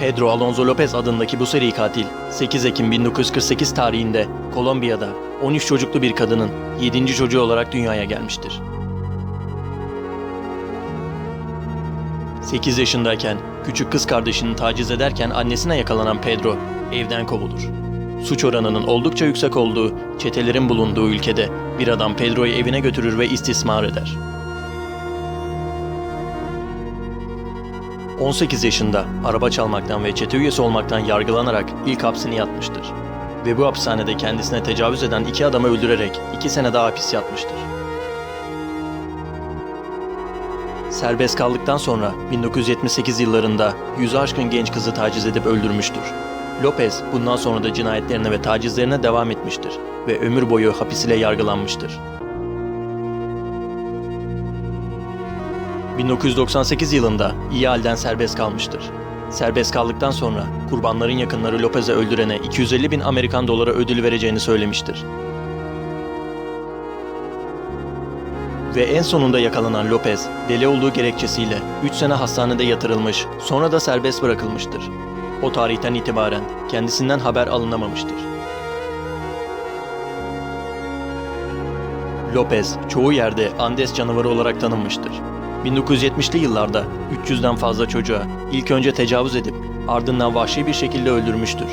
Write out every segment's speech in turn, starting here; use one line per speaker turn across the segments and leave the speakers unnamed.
Pedro Alonso Lopez adındaki bu seri katil 8 Ekim 1948 tarihinde Kolombiya'da 13 çocuklu bir kadının 7. çocuğu olarak dünyaya gelmiştir. 8 yaşındayken küçük kız kardeşini taciz ederken annesine yakalanan Pedro evden kovulur. Suç oranının oldukça yüksek olduğu, çetelerin bulunduğu ülkede bir adam Pedro'yu evine götürür ve istismar eder. 18 yaşında araba çalmaktan ve çete üyesi olmaktan yargılanarak ilk hapsini yatmıştır. Ve bu hapishanede kendisine tecavüz eden iki adamı öldürerek iki sene daha hapis yatmıştır. Serbest kaldıktan sonra 1978 yıllarında yüzü aşkın genç kızı taciz edip öldürmüştür. Lopez bundan sonra da cinayetlerine ve tacizlerine devam etmiştir ve ömür boyu hapis yargılanmıştır. 1998 yılında iyi halden serbest kalmıştır. Serbest kaldıktan sonra kurbanların yakınları Lopez'e öldürene 250 bin Amerikan doları ödül vereceğini söylemiştir. Ve en sonunda yakalanan Lopez, deli olduğu gerekçesiyle 3 sene hastanede yatırılmış, sonra da serbest bırakılmıştır. O tarihten itibaren kendisinden haber alınamamıştır. Lopez çoğu yerde Andes canavarı olarak tanınmıştır. 1970'li yıllarda 300'den fazla çocuğa ilk önce tecavüz edip ardından vahşi bir şekilde öldürmüştür.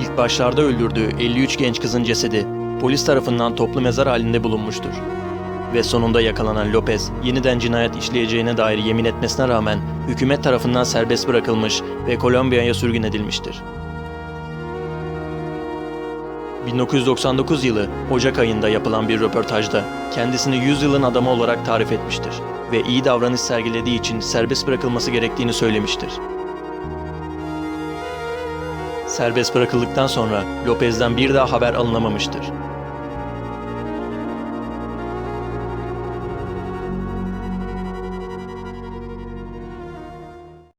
İlk başlarda öldürdüğü 53 genç kızın cesedi polis tarafından toplu mezar halinde bulunmuştur. Ve sonunda yakalanan Lopez yeniden cinayet işleyeceğine dair yemin etmesine rağmen hükümet tarafından serbest bırakılmış ve Kolombiya'ya sürgün edilmiştir. 1999 yılı Ocak ayında yapılan bir röportajda kendisini 100 yılın adamı olarak tarif etmiştir ve iyi davranış sergilediği için serbest bırakılması gerektiğini söylemiştir. Serbest bırakıldıktan sonra Lopez'den bir daha haber alınamamıştır